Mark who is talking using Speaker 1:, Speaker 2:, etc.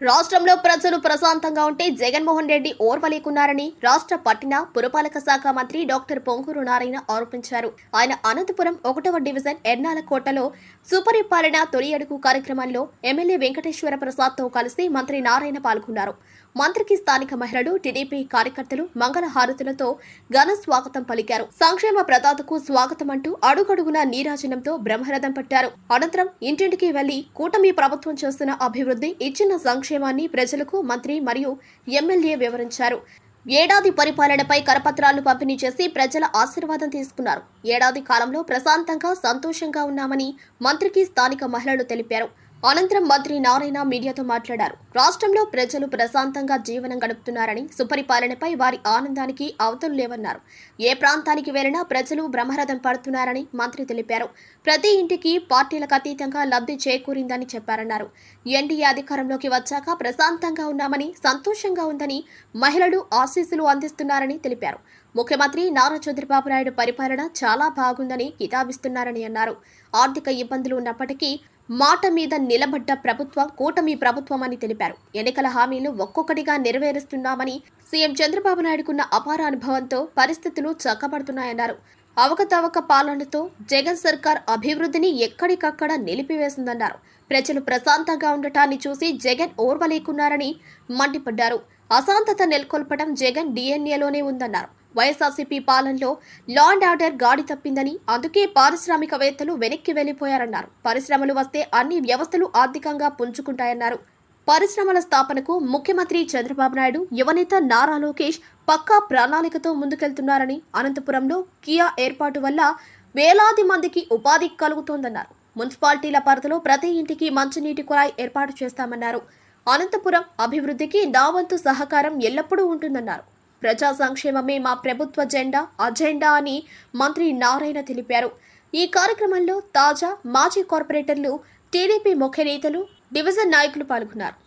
Speaker 1: రాష్ట్రంలో ప్రజలు ప్రశాంతంగా ఉంటే జగన్మోహన్ రెడ్డి ఓర్వలేకున్నారని రాష్ట్ర పట్టిన పురపాలక శాఖ మంత్రి డాక్టర్ పొంగూరు నారాయణ ఆరోపించారు. ఆయన అనంతపురం ఒకటవ డివిజన్ ఎర్నాల కోటలో సుపరిపాలన తొలి అడుగు కార్యక్రమంలో ఎమ్మెల్యే వెంకటేశ్వర ప్రసాద్తో కలిసి మంత్రి నారాయణ పాల్గొన్నారు. మంత్రికి స్థానిక మహిళలు టీడీపీ కార్యకర్తలు మంగళ హారతులతో ఘన స్వాగతం పలికారు. సంక్షేమ ప్రదాతకు స్వాగతం అంటూ అడుగడుగున నీరాజనంతో బ్రహ్మరథం పట్టారు. అనంతరం ఇంటింటికి వెళ్ళి కూటమి ప్రభుత్వం చేస్తున్న అభివృద్ధి ఇచ్చిన సంక్షేమ సంక్షేమాన్ని ప్రజలకు మంత్రి మరియు ఎమ్మెల్యే వివరించారు. ఏడాది పరిపాలనపై కరపత్రాలు పంపిణీ చేసి ప్రజల ఆశీర్వాదం తీసుకున్నారు. ఏడాది కాలంలో ప్రశాంతంగా సంతోషంగా ఉన్నామని మంత్రికి స్థానిక మహిళలు తెలిపారు. అనంతరం మంత్రి నారాయణ మీడియాతో మాట్లాడారు. రాష్ట్రంలో ప్రజలు ప్రశాంతంగా జీవనం గడుపుతున్నారని సుపరిపాలనపై వారి ఆనందానికి అవతలు లేవన్నారు. ఏ ప్రాంతానికి వెళ్ళినా ప్రజలు బ్రహ్మరథం పడుతున్నారని మంత్రి తెలిపారు. ప్రతి ఇంటికి పార్టీలకు అతీతంగా లబ్ధి చేకూరిందని చెప్పారన్నారు. ఎన్డీఏ అధికారంలోకి వచ్చాక ప్రశాంతంగా ఉన్నామని సంతోషంగా ఉందని మహిళలు ఆశీస్సులు అందిస్తున్నారని తెలిపారు. ముఖ్యమంత్రి నారా చంద్రబాబు నాయుడు పరిపాలన చాలా బాగుందని కితాబిస్తున్నారని అన్నారు. ఆర్థిక ఇబ్బందులు ఉన్నప్పటికీ మాట మీద నిలబడ్డ ప్రభుత్వం కూటమి ప్రభుత్వం అని తెలిపారు. ఎన్నికల హామీలు ఒక్కొక్కటిగా నెరవేరుస్తున్నామని సీఎం చంద్రబాబు నాయుడుకున్న అపార అనుభవంతో పరిస్థితులు చక్కబడుతున్నాయన్నారు. అవకతవక పాలనతో జగన్ సర్కార్ అభివృద్ధిని ఎక్కడికక్కడ నిలిపివేసిందన్నారు. ప్రజలు ప్రశాంతంగా ఉండటాన్ని చూసి జగన్ ఓర్వలేకున్నారని మండిపడ్డారు. అశాంతత నెలకొల్పడం జగన్ డిఎన్ఏలోనే ఉందన్నారు. వైఎస్ఆర్సీపీ పాలనలో లా అండ్ ఆర్డర్ గాడి తప్పిందని అందుకే పారిశ్రామికవేత్తలు వెనక్కి వెళ్ళిపోయారన్నారు పరిశ్రమలు వస్తే అన్ని వ్యవస్థలు ఆర్థికంగా పుంజుకుంటాయన్నారు. పరిశ్రమల స్థాపనకు ముఖ్యమంత్రి చంద్రబాబు నాయుడు యువనేత నారా లోకేష్ పక్కా ప్రణాళికతో ముందుకెళ్తున్నారని అనంతపురంలో కియా ఏర్పాటు వల్ల వేలాది మందికి ఉపాధి కలుగుతోందన్నారు. మున్సిపాలిటీల పరిధిలో ప్రతి ఇంటికి మంచినీటి కుళాయి ఏర్పాటు చేస్తామన్నారు. అనంతపురం అభివృద్ధికి నా వంతు సహకారం ఎల్లప్పుడూ ఉంటుందన్నారు. ప్రజా సంక్షేమమే మా ప్రభుత్వ జెండా అజెండా అని మంత్రి నారాయణ తెలిపారు. ఈ కార్యక్రమంలో తాజా మాజీ కార్పొరేటర్లు టీడీపీ ముఖ్య నేతలు డివిజన్ నాయకులు పాల్గొన్నారు.